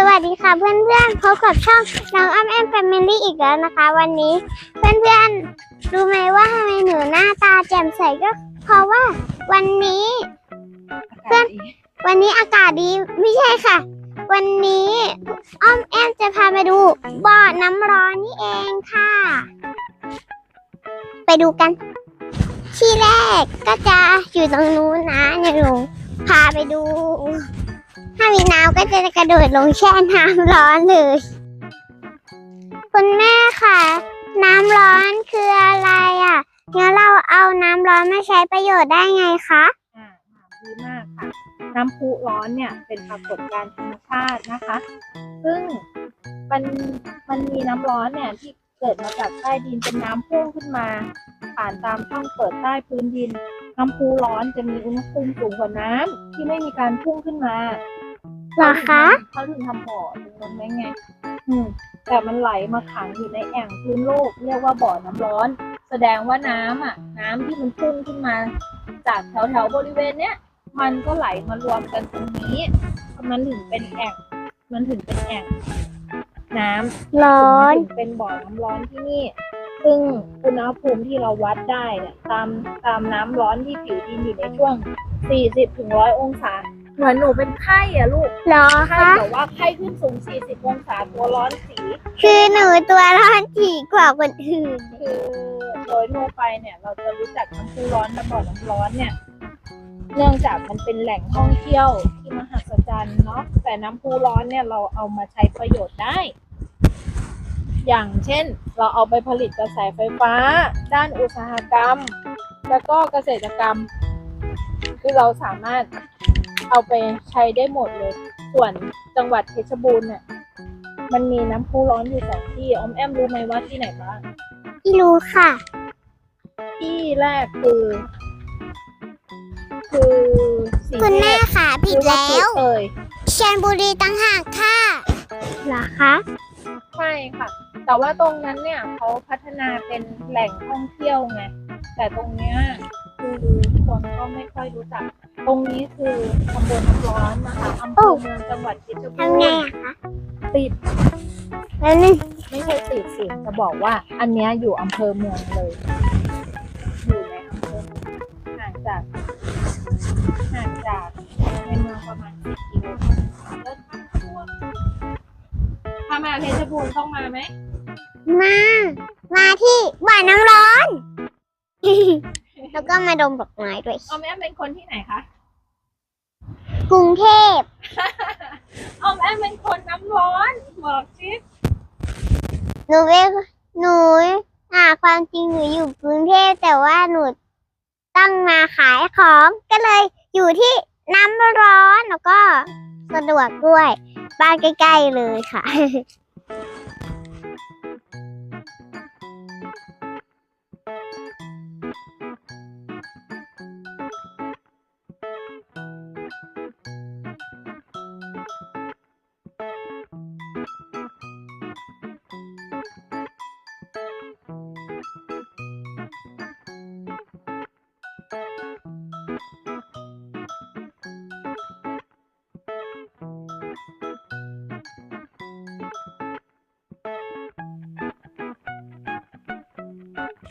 สวัสดีค่ะเพื่อนๆพบกับช่องน้องอ้อมแอมแฟมิลี่อีกแล้วนะคะ วันนี้เพื่อนๆรู้ไหมว่าทำไมหนูหน้าตาแจ่มใสก็เพราะว่าวันนี้ เพื่อนวันนี้อากาศดีไม่ใช่ค่ะ วันนี้อ้อมแอมจะพาไปดูบ่อน้ำร้อนนี่เองค่ะ ไปดูกัน ที่แรกก็จะอยู่ตรงนู้นนะเนี่ยหนูพาไปดู ถ้ามีน้ำก็จะกระโดดลงแช่น้ำร้อนเลยคุณแม่ค่ะ น้ำร้อนคืออะไรอะงั้นเราเอาน้ำร้อนมาใช้ประโยชน์ได้ไงคะอ่าดีมากค่ะ น้ำพุร้อนเนี่ยเป็นปรากฏการณ์ธรรมชาตินะคะ ซึ่งมันมันมีน้ำร้อนเนี่ยที่เกิดมาจากใต้ดินเป็นน้ำพุ่งขึ้นมา ผ่านตามช่องเปิดใต้พื้นดินน้ำพุร้อนจะมีอุณหภูมิสูงกว่าน้ำที่ไม่มีการพุ่งขึ้นมา หรอคะ เขาถึงทำบ่อตรงนั้นไว้ไง อืม แต่มันไหลมาขังอยู่ในแอ่งพื้นโลก เรียกว่าบ่อน้ำร้อน แสดงว่าน้ำอะ น้ำที่มันพุ่งขึ้นมา จากแถวแถวๆบริเวณเนี้ย มันก็ไหลมารวมกันตรงนี้มันถึงเป็นแอ่ง มันถึงเป็นแอ่ง น้ำร้อนถึงเป็นบ่อน้ำร้อนที่นี่ ซึ่งอุณหภูมิที่เราวัดได้เนี่ยตามตามน้ำร้อนที่ผิวดินอยู่ในช่วง40ถึง100องศา เหมือนหนูเป็นไข้อะลูกเหรอไข้คะแต่ว่าไข้ขึ้นสูง 40 องศาตัวร้อนสี คือหนูตัวร้อนถี่กว่าคนอื่น คือโดยทั่วไปเนี่ยเราจะรู้จักน้ำพุร้อนและบ่อน้ำร้อนเนี่ย เนื่องจากมันเป็นแหล่งท่องเที่ยวที่มหัศจรรย์เนาะแต่น้ำพุร้อนเนี่ยเราเอามาใช้ประโยชน์ได้ อย่างเช่น เราเอาไปผลิตกระแสไฟฟ้า ด้านอุตสาหกรรม แล้วก็เกษตรกรรม คือเราสามารถ เอาไปใช้ได้หมดเลย ส่วนจังหวัดเพชรบูรณ์เนี่ยมันมีน้ำพุร้อนอยู่สองที่ออมแอมรู้ไหมว่าที่ไหนบ้างที่รู้ค่ะ ที่แรกคือ คือสีคุณเนแม่ตรค่ะผิดคือแล้ดวเอยเชียงบุรีตั้งหากค่ะเหรอคะใช่ค่ะ แต่ว่าตรงนั้นเนี่ยเขาพัฒนาเป็นแหล่งท่องเที่ยวไงแต่ตรงเนี้ย คือคนก็ไม่ค่อยรู้จัก ตรงนี้คือตำบลน้ำร้อนนะคะอำเภอเมืองจังหวัดเพชรบูทำไงรณ์อะคะติด แล้วนึงไม่ใช่ติดสิจะบอกว่าอันเนี้ยอยู่อำเภอเมืองเลย อยู่ในอำเภอเมืองห่างจากห่างจากในเมืองประมาณสิบกิโลแล้วทั่วถ้ามาเพชรบูรณ์ต้องมาไหม มา มาที่บ่อน้ำร้อน แล้วก็มาดมดอกไม้ด้วย ออมแอมเป็นคนที่ไหนคะ กรุงเทพออมแอมเป็นคนน้ำร้อนบอกชิหนูเป็นหนูอ่าความจริงหนูอยู่กรุงเทพแต่ว่าหนูต้องมาขายของก็เลยอยู่ที่น้ำร้อนแล้วก็สะดวกด้วย บ้านใกล้ๆเลยค่ะ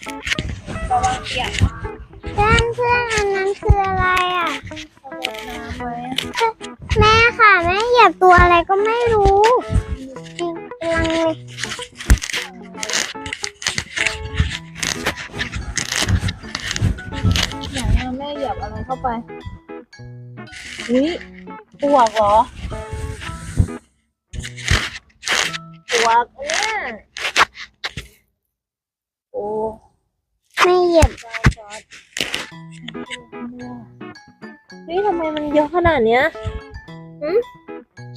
เพื่อนเพื่อนอันนั้นคืออะไรอะเอแม่ค่ะ แม่เหยียบตัวอะไรก็ไม่รู้จริงกำลังเลยไหนอะแม่เหยียบอะไรเข้าไป อุ้ยปวกเหรอปวกเนี่ยโอ้ เหยียบจอดจอดนี่ทำไมมันเยอะขนาดเนี้ย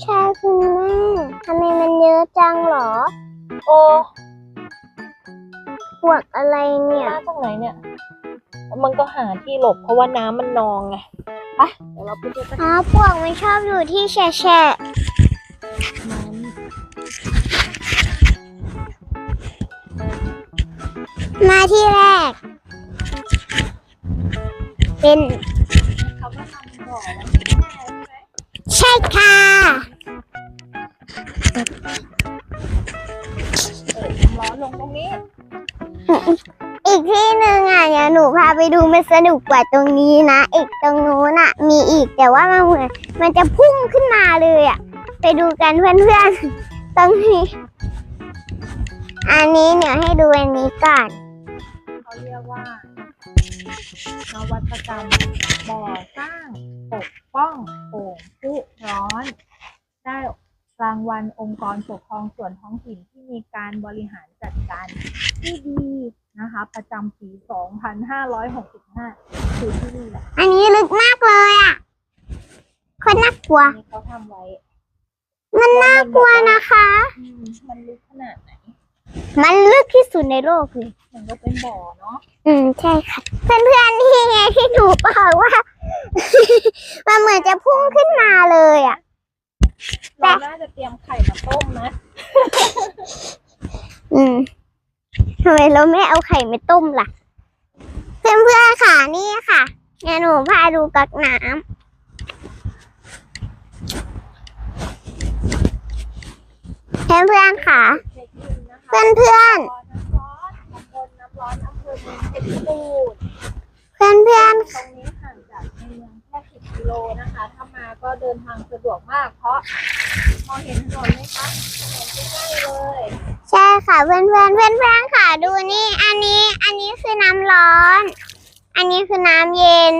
ใช่คุณแม่ทำไมมันเยอะจังเหรอ โอ้พวกอะไรเนี่ยมาจากไหนเนี่ย มันก็หาที่หลบเพราะว่าน้ำมันนองไงไปเดี๋ยวเราไปดูกันอ๋อพวกมันชอบอยู่ที่แฉะแฉะน้มาที่แรก เป็นใช่ค่ะหมอลงตรงนี้ อีกที่หนึ่งอะเนี่ยหนูพาไปดูมันสนุกกว่าตรงนี้นะ อีกตรงโน้นอะ มีอีกแต่ว่ามันเหมือนมันจะพุ่งขึ้นมาเลยอะ ไปดูกันเพื่อนๆ ตรงนี้ อันนี้เดี๋ยให้ดูอันนี้ก่อน เขาเรียกว่า นวัตกรรมบ่อสร้างปกป้องโป่งผู้ร้อน ได้รางวัลองค์กรปกครองส่วนท้องถิ่นที่มีการบริหารจัดการที่ดีนะคะ ประจำปี 2565 คือที่นี่แหละอันนี้ลึกมากเลยอะคนน่ากลัวอันนี้เขาทำไว้ มันน่ากลัวนะคะ อืมมันลึกขนาดไหน มันลึกที่สุดในโลกเลย มันก็เป็นบ่อเนาะอืมใช่ค่ะ เพื่อนๆนี่ไงที่หนูบอกว่า มันเหมือนจะพุ่งขึ้นมาเลยอะ เราน่าจะเตรียมไข่มาต้มนะอืมทำไมเราไม่เอาไข่มาต้มล่ะ เพื่อนๆค่ะนี่ค่ะเดี๋ยวหนูพาดูกักน้ำเพื่อนๆค่ะเช็คอินนะคะเพื่อนๆบ่อน้ำร้อนตำบลน้ำร้อนอำ เภอเมืองเพชรบูรณ์เพื่อนเพื่อนตรงนี้ห่างจากในเมืองแค่10กิโลนะคะ ถ้ามาก็เดินทางสะดวกมาก เพราะมองเห็นถนนไหมคะถนนใกล้ๆเลยใช่ค่ะเพื่อนเพื่อนเพื่อนเพื่อนค่ะดูนี่ อันนี้อันนี้คือน้ำร้อน อันนี้คือน้ำเย็น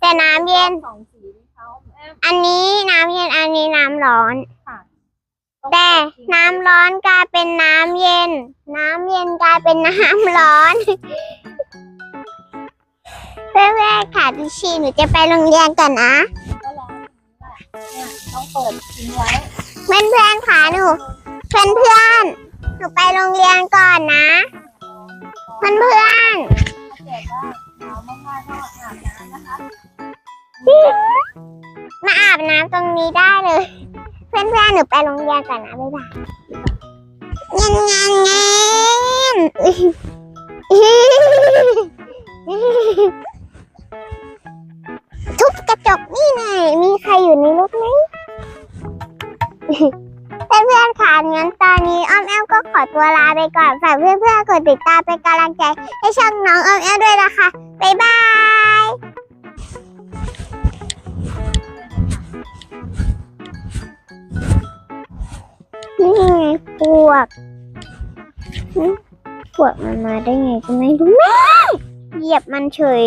แต่น้ำเย็น สองสีนี่เขาแอมอันนี้น้ำเย็นอันนี้น้ำร้อน ค่ะ แต่น้ำร้อนกลายเป็นน้ำเย็น น้ำเย็นกลายเป็นน้ำร้อน เพื่อนเพื่อนค่ะดิชีหนูจะไปโรงเรียนก่อนนะเนี่ยต้องเปิดทิ้งไว้เพื่อนเพื่อนค่ะหนูเพื่อนเพื่อนหนูไปโรงเรียนก่อนนะเพื่อนเพื่อนถ้าเกิดว่าหนาวมากๆมาอาบน้ำตรงนี้ได้เลย เพื่อนเพื่อนหนูไปโรงเรียนก่อนนะบ๊ายบายเงี้ยเงี้ยเงี้ยทุบกระจกนี่ไงมีใครอยู่ในรถไหมเพื่อนๆค่ะงั้นตอนนี้อ้อมแอมก็ขอตัวลาไปก่อนฝากเพื่อนๆกดติดตามเป็นกำลังใจ ให้ช่องน้องอ้อมแอมด้วยนะคะบ๊ายบาย นี่ไงปวกปวกมันมาได้ไงก็ไม่รู้แม่เหยียบมันเฉย